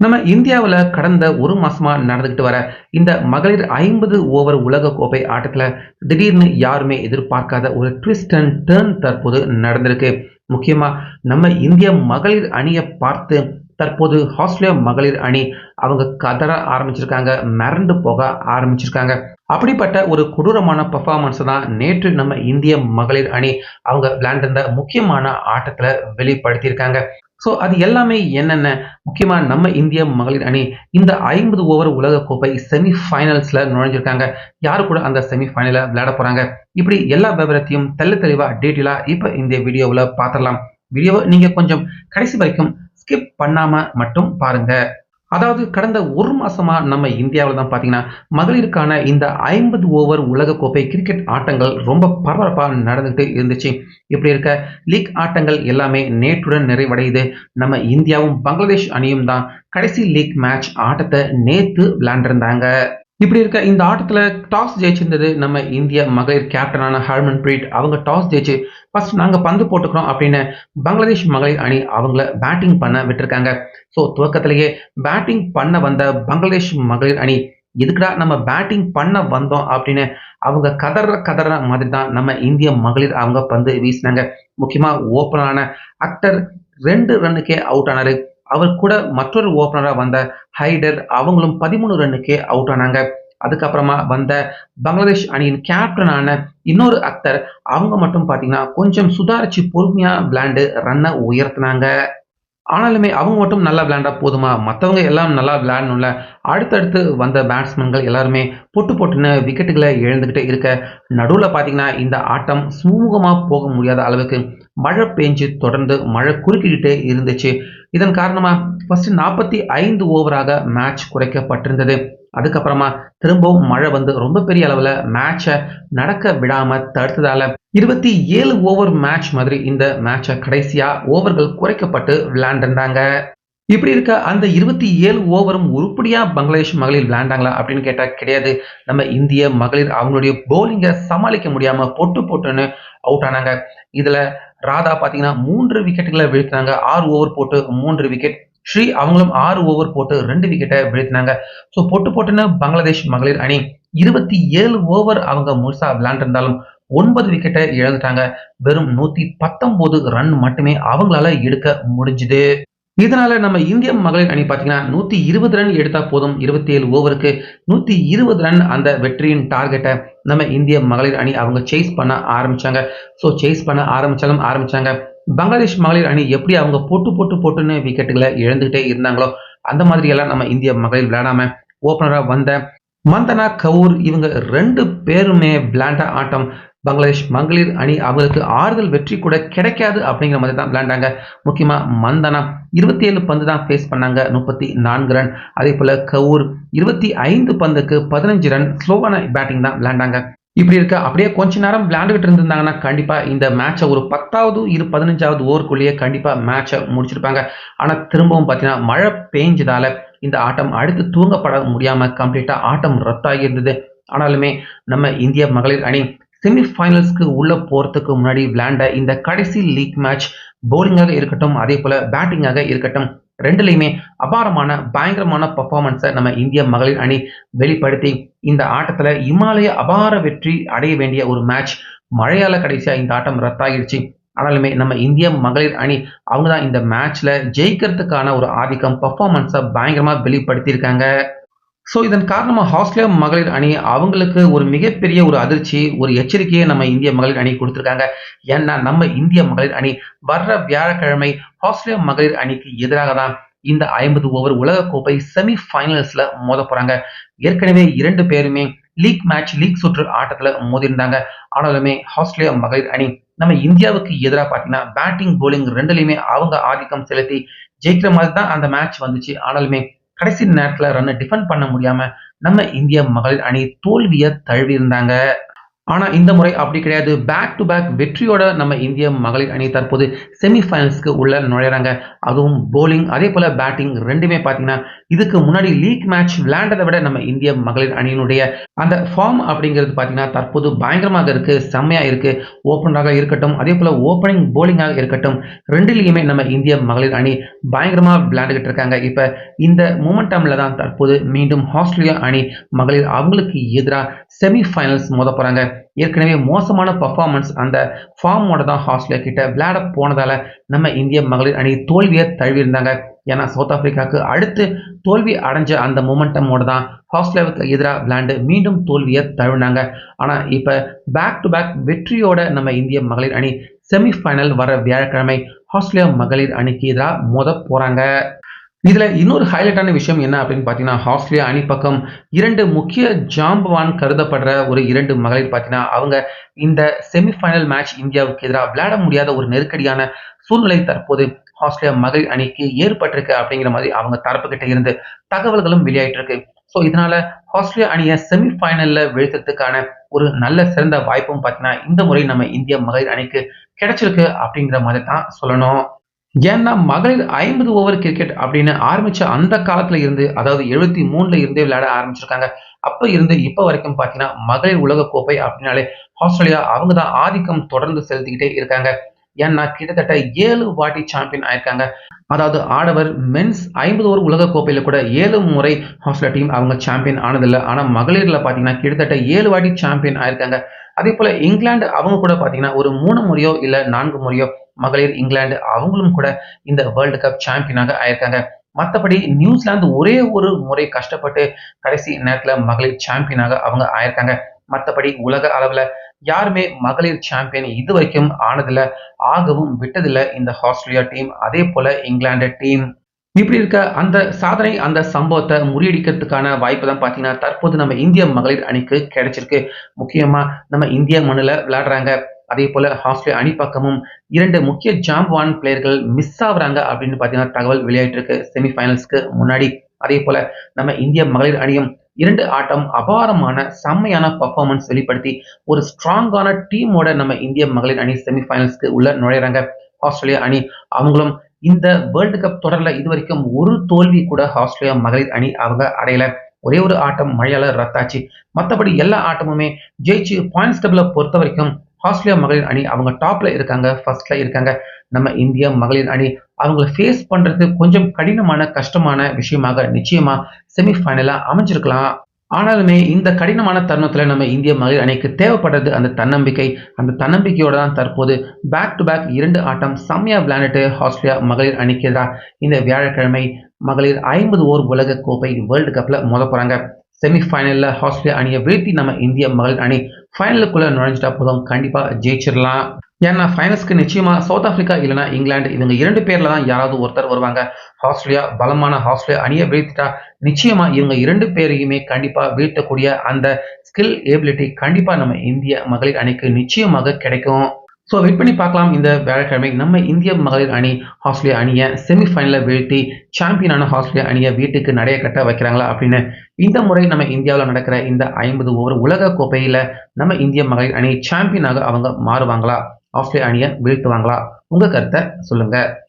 நம்ம இந்தியாவில் கடந்த ஒரு மாசமா நடந்துகிட்டு வர இந்த மகளிர் ஐம்பது ஓவர் உலக கோப்பை ஆட்டத்தில் திடீர்னு யாருமே எதிர்பார்க்காத ஒரு ட்விஸ்ட் அண்ட் டேர்ன் தற்போது நடந்திருக்கு. முக்கியமா நம்ம இந்திய மகளிர் அணியை பார்த்து தற்போது ஆஸ்திரேலியா மகளிர் அணி அவங்க கதற ஆரம்பிச்சிருக்காங்க மிரண்டு போக ஆரம்பிச்சிருக்காங்க. அப்படிப்பட்ட ஒரு கொடூரமான பர்ஃபார்மன்ஸ் தான் நேற்று நம்ம இந்திய மகளிர் அணி அவங்க விளையாண்டிருந்த முக்கியமான ஆட்டத்தில் வெளிப்படுத்தியிருக்காங்க. ஸோ அது எல்லாமே என்னென்ன? முக்கியமாக நம்ம இந்திய மகளிர் அணி இந்த ஐம்பது ஓவர் உலக கோப்பை செமி ஃபைனல்ஸில் நுழைஞ்சிருக்காங்க. யாரு கூட அந்த செமி ஃபைனலில் விளையாட போகிறாங்க இப்படி எல்லா விவரத்தையும் தெள்ள தெளிவாக டீட்டெயிலாக இப்போ இந்த வீடியோவில் பார்த்துடலாம் வீடியோவை நீங்கள் கொஞ்சம் கடைசி வரைக்கும் ஸ்கிப் பண்ணாமல் மட்டும் பாருங்க. அதாவது கடந்த ஒரு மாசமா நம்ம இந்தியாவில் தான் பார்த்தீங்கன்னா மகளிருக்கான இந்த ஐம்பது ஓவர் உலக கோப்பை கிரிக்கெட் ஆட்டங்கள் ரொம்ப பரபரப்பாக நடந்துகிட்டு இருந்துச்சு. இப்படி இருக்க? லீக் ஆட்டங்கள் எல்லாமே நேற்றுடன் நிறைவடையுது. நம்ம இந்தியாவும் பங்களாதேஷ் அணியும் தான் கடைசி லீக் மேட்ச் ஆட்டத்தை நேற்று விளையாண்டிருந்தாங்க. இப்படி இருக்க இந்த ஆட்டத்தில் டாஸ் ஜெயிச்சிருந்தது நம்ம இந்திய மகளிர் கேப்டனான ஹர்மன் பிரீட் அவங்க டாஸ் ஜெயிச்சு ஃபர்ஸ்ட் நாங்கள் பந்து போட்டுக்கிறோம் அப்படின்னு பங்களாதேஷ் மகளிர் அணி அவங்கள பேட்டிங் பண்ண விட்டுருக்காங்க. ஸோ துவக்கத்திலேயே பேட்டிங் பண்ண வந்த பங்களாதேஷ் மகளிர் அணி எதுக்குடா நம்ம பேட்டிங் பண்ண வந்தோம் அப்படின்னு அவங்க கதற கதற மாதிரி தான் நம்ம இந்திய மகளிர் அவங்க பந்து வீசினாங்க. முக்கியமாக ஓப்பனான அக்டர் ரெண்டு ரன்னுக்கே அவுட் ஆனாரு. அவர் கூட மற்றொரு ஓப்பனராக வந்த ஹைடர் அவங்களும் பதிமூணு ரன்னுக்கே அவுட் ஆனாங்க. அதுக்கப்புறமா வந்த பங்களாதேஷ் அணியின் கேப்டனான இன்னொரு அக்தர் அவங்க மட்டும் பார்த்தீங்கன்னா கொஞ்சம் சுதாரிச்சு பொறுமையாக விளையாண்டு ரன்னை உயர்த்தினாங்க. ஆனாலுமே அவங்க மட்டும் நல்லா விளையாண்டா போதுமா? மற்றவங்க எல்லாம் நல்லா விளையாடணும்ல. அடுத்தடுத்து வந்த பேட்ஸ்மேன்கள் எல்லாருமே பொட்டு பொட்டுன்னு விக்கெட்டுகளை எழுந்துக்கிட்டே இருக்க நடுவில் பார்த்தீங்கன்னா இந்த ஆட்டம் சுமூகமாக போக முடியாத அளவுக்கு மழை பெஞ்சு தொடர்ந்து மழை குறுக்கிக்கிட்டே இருந்துச்சு. இதன் காரணமாக ஃபஸ்ட்டு நாற்பத்தி ஐந்து ஓவராக மேட்ச் குறைக்கப்பட்டிருந்தது. அதுக்கப்புறமா திரும்பவும் மழை வந்து ரொம்ப பெரிய அளவில் மேட்சை நடக்க விடாம தடுத்ததால இருபத்தி ஏழு ஓவர் மேட்ச் மாதிரி இந்த மேட்சை கடைசியா ஓவர்கள் குறைக்கப்பட்டு விளையாண்டிருந்தாங்க இப்படி இருக்க அந்த இருபத்தி ஏழு ஓவரும் உருப்படியா பங்களாதேஷ் மகளிர் விளையாண்டாங்களா அப்படின்னு கேட்டால் கிடையாது. நம்ம இந்திய மகளிர் அவங்களுடைய போலிங்கை சமாளிக்க முடியாம பொட்டு பொட்டுன்னு அவுட் ஆனாங்க. இதுல ராதா பாத்தீங்கன்னா மூன்று விக்கெட்டுகளை வீழ்த்தினாங்க. ஆறு ஓவர் போட்டு மூன்று விக்கெட் ஸ்ரீ அவங்களும் ஆறு ஓவர் போட்டு ரெண்டு விக்கெட்டை வீழ்த்தினாங்க. ஸோ போட்டு போட்டுன்னு பங்களாதேஷ் மகளிர் அணி இருபத்தி ஏழு ஓவர் அவங்க முழுசா விளையாண்டிருந்தாலும் ஒன்பது விக்கெட்டை இழந்துட்டாங்க. வெறும் நூத்தி பத்தொன்பது ரன் மட்டுமே அவங்களால எடுக்க முடிஞ்சுது. இதனால நம்ம இந்திய மகளிர் அணி பார்த்தீங்கன்னா நூத்தி இருபது ரன் எடுத்தா போதும். இருபத்தி ஏழு ஓவருக்கு நூத்தி இருபது ரன் அந்த வெற்றியின் டார்கெட்டை நம்ம இந்திய மகளிர் அணி அவங்க சேஸ் பண்ண ஆரம்பிச்சாங்க. ஸோ சேஸ் பண்ண ஆரம்பிச்சாலும் ஆரம்பிச்சாங்க. பங்களாதேஷ் மகளிர் அணி எப்படி அவங்க போட்டு போட்டு போட்டுன்னு விக்கெட்டுகளை இழந்துகிட்டே இருந்தாங்களோ அந்த மாதிரியெல்லாம் நம்ம இந்திய மகளிர் விளையாடாம ஓப்பனராக வந்த மந்தனா கவுர் இவங்க ரெண்டு பேருமே விளையாண்ட ஆட்டம் பங்களாதேஷ் மகளிர் அணி அவங்களுக்கு ஆறுதல் வெற்றி கூட கிடைக்காது அப்படிங்கிற மாதிரி தான் விளையாண்டாங்க. முக்கியமாக மந்தனா இருபத்தி ஏழு பந்து தான் ஃபேஸ் பண்ணாங்க முப்பத்தி நான்கு ரன். அதே போல் கவுர் இருபத்தி ஐந்து பந்துக்கு பதினஞ்சு ரன். ஸ்லோவான பேட்டிங் தான் விளையாண்டாங்க. இப்படி இருக்க. அப்படியே கொஞ்ச நேரம் விளையாண்டுகிட்டு இருந்திருந்தாங்கன்னா கண்டிப்பா இந்த மேட்சை ஒரு பத்தாவது இரு பதினஞ்சாவது ஓவருக்குள்ளேயே கண்டிப்பா மேட்சை முடிச்சிருப்பாங்க. ஆனா திரும்பவும் பார்த்தீங்கன்னா மழை பெஞ்சதால இந்த ஆட்டம் அடுத்து தூங்கப்பட முடியாம கம்ப்ளீட்டா ஆட்டம் ரத்தாகி இருந்தது. ஆனாலுமே நம்ம இந்திய மகளிர் அணி செமி ஃபைனல்ஸ்க்கு உள்ள போறதுக்கு முன்னாடி விளையாண்ட இந்த கடைசி லீக் மேட்ச் போலிங்காக இருக்கட்டும் அதே போல பேட்டிங்காக இருக்கட்டும் ரெண்டுலையுமே அபாரமான பயங்கரமான பர்ஃபார்மன்ஸை நம்ம இந்திய மகளிர் அணி வெளிப்படுத்தி இந்த ஆட்டத்தில் இமாலய அபார வெற்றி அடைய வேண்டிய ஒரு மேட்ச் மழையால் கடைசியாக இந்த ஆட்டம் ரத்தாகிடுச்சு. ஆனாலுமே நம்ம இந்திய மகளிர் அணி அவங்க தான் இந்த மேட்ச்ல ஜெயிக்கிறதுக்கான ஒரு ஆதிக்கம் பர்ஃபார்மன்ஸை பயங்கரமாக வெளிப்படுத்தியிருக்காங்க. ஸோ இதன் காரணமாக ஆஸ்திரேலியா மகளிர் அணி அவங்களுக்கு ஒரு மிகப்பெரிய ஒரு அதிர்ச்சி ஒரு எச்சரிக்கையை நம்ம இந்திய மகளிர் அணி கொடுத்துருக்காங்க. ஏன்னா நம்ம இந்திய மகளிர் அணி வர்ற வியாழக்கிழமை ஆஸ்திரேலியா மகளிர் அணிக்கு எதிராக தான் இந்த ஐம்பது ஓவர் உலகக்கோப்பை செமி ஃபைனல்ஸ்ல மோத போறாங்க. ஏற்கனவே இரண்டு பேருமே லீக் மேட்ச் லீக் சுற்று ஆட்டத்துல மோதிருந்தாங்க ஆனாலுமே ஆஸ்திரேலியா மகளிர் அணி நம்ம இந்தியாவுக்கு எதிராக பார்த்தீங்கன்னா பேட்டிங் போலிங் ரெண்டுலையுமே அவங்க ஆதிக்கம் செலுத்தி ஜெயிக்கிற மாதிரி தான் அந்த மேட்ச் வந்துச்சு. ஆனாலுமே கடைசி நேரத்துல ரன் டிஃபெண்ட் பண்ண முடியாம நம்ம இந்திய மகளிர் அணி தோல்வியை தழுவி இருந்தாங்க ஆனா இந்த முறை அப்படி கிடையாது. பேக் டு பேக் வெற்றியோட நம்ம இந்திய மகளிர் அணி தற்போது செமிஃபைனல்ஸ்க்கு உள்ள நுழையிறாங்க. அதுவும் போலிங் அதே போல பேட்டிங் ரெண்டுமே பார்த்தீங்கன்னா இதுக்கு முன்னாடி லீக் மேட்ச் விளையாண்டதை விட நம்ம இந்திய மகளிர் அணியினுடைய அந்த ஃபார்ம் அப்படிங்கிறது பார்த்தீங்கன்னா தற்போது பயங்கரமாக இருக்கு செம்மையா இருக்கு. ஓப்பனராக இருக்கட்டும் அதே போல ஓப்பனிங் போலிங்காக இருக்கட்டும் ரெண்டுலேயுமே நம்ம இந்திய மகளிர் அணி பயங்கரமாக விளையாண்டுகிட்டு இருக்காங்க. இப்போ இந்த மூமெண்டம்ல தான் தற்போது மீண்டும் ஆஸ்திரேலியா அணி மகளிர் அவங்களுக்கு எதிராக செமிஃபைனல்ஸ் மோத போறாங்க. ஏற்கனவே மோசமான பர்ஃபார்மன்ஸ் அந்த ஃபார்மோட தான் ஆஸ்திரேலியா கிட்ட விளையாட போனதால நம்ம இந்திய மகளிர் அணி தோல்வியை தழுவியிருந்தாங்க ஏன்னா சவுத் ஆப்பிரிக்காவுக்கு அடுத்து தோல்வி அடைஞ்ச அந்த மொமெண்டமோட தான் ஆஸ்திரேலியாவுக்கு எதிராக விளையாண்டு மீண்டும் தோல்வியை தழுவினாங்க. ஆனால் இப்போ பேக் டு பேக் வெற்றியோட நம்ம இந்திய மகளிர் அணி செமிஃபைனல் வர வியாழக்கிழமை ஆஸ்திரேலியா மகளிர் அணிக்கு எதிராக மோத போகிறாங்க இதில் இன்னொரு ஹைலைட்டான விஷயம் என்ன அப்படின்னு பார்த்தீங்கன்னா ஆஸ்திரேலியா அணி பக்கம் இரண்டு முக்கிய ஜாம்பவான் கருதப்படுற ஒரு இரண்டு மகளிர் பார்த்தீங்கன்னா அவங்க இந்த செமிஃபைனல் மேட்ச் இந்தியாவுக்கு எதிராக விளையாட முடியாத ஒரு நெருக்கடியான சூழ்நிலை தற்போது ஆஸ்திரேலியா மகளிர் அணிக்கு ஏற்பட்டிருக்கு அப்படிங்கிற மாதிரி அவங்க தரப்பு கிட்ட இருந்து தகவல்களும் வெளியாயிட்டு இருக்கு. ஸோ இதனால ஆஸ்திரேலியா அணியை செமிஃபைனல்ல வீழ்த்ததுக்கான ஒரு நல்ல சிறந்த வாய்ப்பும் பார்த்தீங்கன்னா இந்த முறை நம்ம இந்திய மகளிர் அணிக்கு கிடைச்சிருக்கு அப்படிங்கிற மாதிரி தான் சொல்லணும். ஏன்னா மகளிர் ஐம்பது ஓவர் கிரிக்கெட் அப்படின்னு ஆரம்பிச்ச அந்த காலத்துல இருந்து அதாவது எழுபத்தி மூணுல இருந்தே விளையாட ஆரம்பிச்சிருக்காங்க. அப்ப இருந்து இப்ப வரைக்கும் பாத்தீங்கன்னா மகளிர் உலக கோப்பை அப்படின்னாலே ஆஸ்திரேலியா அவங்க தான் ஆதிக்கம் தொடர்ந்து செலுத்திக்கிட்டே இருக்காங்க. ஏன்னா கிட்டத்தட்ட ஏழு வாட்டி சாம்பியன் ஆயிருக்காங்க. அதாவது ஆடவர் மென்ஸ் ஐம்பது ஓவர் உலக கோப்பையில் கூட ஏழு முறை ஹாஸ்டல் டீம் அவங்க சாம்பியன் ஆனதில்லை. ஆனால் மகளிரில் பார்த்தீங்கன்னா கிட்டத்தட்ட ஏழு வாட்டி சாம்பியன் ஆயிருக்காங்க. அதே போல இங்கிலாந்து அவங்க கூட பார்த்தீங்கன்னா ஒரு மூணு முறையோ இல்லை நான்கு முறையோ மகளிர் இங்கிலாந்து அவங்களும் கூட இந்த வேர்ல்டு கப் சாம்பியனாக ஆயிருக்காங்க. மற்றபடி நியூசிலாந்து ஒரே ஒரு முறை கஷ்டப்பட்டு கடைசி நேரத்தில் மகளிர் சாம்பியனாக அவங்க ஆயிருக்காங்க. மற்றபடி உலக அளவில் யாருமே மகளிர் சாம்பியன் இது வரைக்கும் ஆனதில்ல ஆகவும் விட்டதில்லை இந்த ஆஸ்திரேலியா டீம் அதே போல இங்கிலாந்து டீம் இப்படி இருக்க அந்த சாதனை அந்த சம்பவத்தை முறியடிக்கிறதுக்கான வாய்ப்பு தான் பார்த்தீங்கன்னா தற்போது நம்ம இந்திய மகளிர் அணிக்கு கிடைச்சிருக்கு. முக்கியமா நம்ம இந்திய மண்ணில் விளையாடுறாங்க. அதே போல ஆஸ்திரேலியா அணி பக்கமும் இரண்டு முக்கிய ஜாம்பான் பிளேயர்கள் மிஸ் ஆகுறாங்க அப்படின்னு பார்த்தீங்கன்னா தகவல் வெளியாயிட்டு இருக்கு. செமிஃபைனல்ஸ்க்கு முன்னாடி. அதே போல நம்ம இந்திய மகளிர் அணியும் இரண்டு ஆட்டம் அபாரமான செம்மையான பர்ஃபார்மன்ஸ் வெளிப்படுத்தி ஒரு ஸ்ட்ராங்கான டீமோட நம்ம இந்திய மகளிர் அணி செமிஃபைனல்ஸ்க்கு உள்ள நுழையிறாங்க. ஆஸ்திரேலியா அணி அவங்களும் இந்த வேர்ல்டு கப் தொடர்ல இது வரைக்கும் ஒரு தோல்வி கூட ஆஸ்திரேலியா மகளிர் அணி அவங்க அடையல. ஒரே ஒரு ஆட்டம் மழையால ரத்தாச்சு. மற்றபடி எல்லா ஆட்டமுமே ஜெயிச்சு பாயிண்ட்ஸ் டேபிள பொறுத்த வரைக்கும் ஆஸ்திரேலியா மகளிர் அணி அவங்க டாப்ல இருக்காங்க ஃபர்ஸ்ட்ல இருக்காங்க. நம்ம இந்திய மகளிர் அணி அவங்களை ஃபேஸ் பண்றது கொஞ்சம் கடினமான கஷ்டமான விஷயமாக நிச்சயமா செமிஃபைனலா அமைஞ்சிருக்கலாம். ஆனாலுமே இந்த கடினமான தருணத்துல நம்ம இந்திய மகளிர் அணிக்கு தேவைப்படுறது அந்த தன்னம்பிக்கை. அந்த தன்னம்பிக்கையோட தான் தற்போது பேக் டு பேக் இரண்டு ஆட்டம் செம்மையா விளையாண்டுட்டு ஆஸ்திரேலியா மகளிர் அணிக்கு எதிராக இந்த வியாழக்கிழமை மகளிர் ஐம்பது ஓர் உலக கோப்பை வேர்ல்டு கப்ல மோத போறாங்க. செமிஃபைனலில் ஆஸ்திரேலியா அணியை வீழ்த்தி நம்ம இந்திய மகளிர் அணி ஃபைனலுக்குள்ளே நுழைஞ்சிட்டா போதும். கண்டிப்பாக ஜெயிச்சிடலாம். ஏன்னா ஃபைனல்ஸ்க்கு நிச்சயமா சவுத் ஆஃப்ரிக்கா இல்லைனா இங்கிலாந்து. இவங்க இரண்டு பேர்ல தான் யாராவது ஒருத்தர் வருவாங்க. ஆஸ்திரேலியா பலமான ஆஸ்திரேலியா அணியை வீழ்த்திட்டா நிச்சயமா இவங்க இரண்டு பேரையுமே கண்டிப்பா வீழ்த்தக்கூடிய அந்த ஸ்கில் ஏபிலிட்டி கண்டிப்பா நம்ம இந்திய மகளிர் அணிக்கு நிச்சயமாக கிடைக்கும். ஸோ வெயிட் பண்ணி பார்க்கலாம் இந்த வியாழக்கிழமை. நம்ம இந்திய மகளிர் அணி ஆஸ்திரேலியா அணியை செமிஃபைனலில் வீழ்த்தி சாம்பியனான ஆஸ்திரேலியா அணியை வீட்டுக்கு நடைய கட்ட வைக்கிறாங்களா அப்படின்னு இந்த முறை நம்ம இந்தியாவில் நடக்கிற இந்த ஐம்பது ஓவர் உலக கோப்பையில் நம்ம இந்திய மகளிர் அணி சாம்பியனாக அவங்க மாறுவாங்களா? ஆஸ்திரேலிய அணியை வீழ்த்துவாங்களா? உங்க கருத்தை சொல்லுங்க.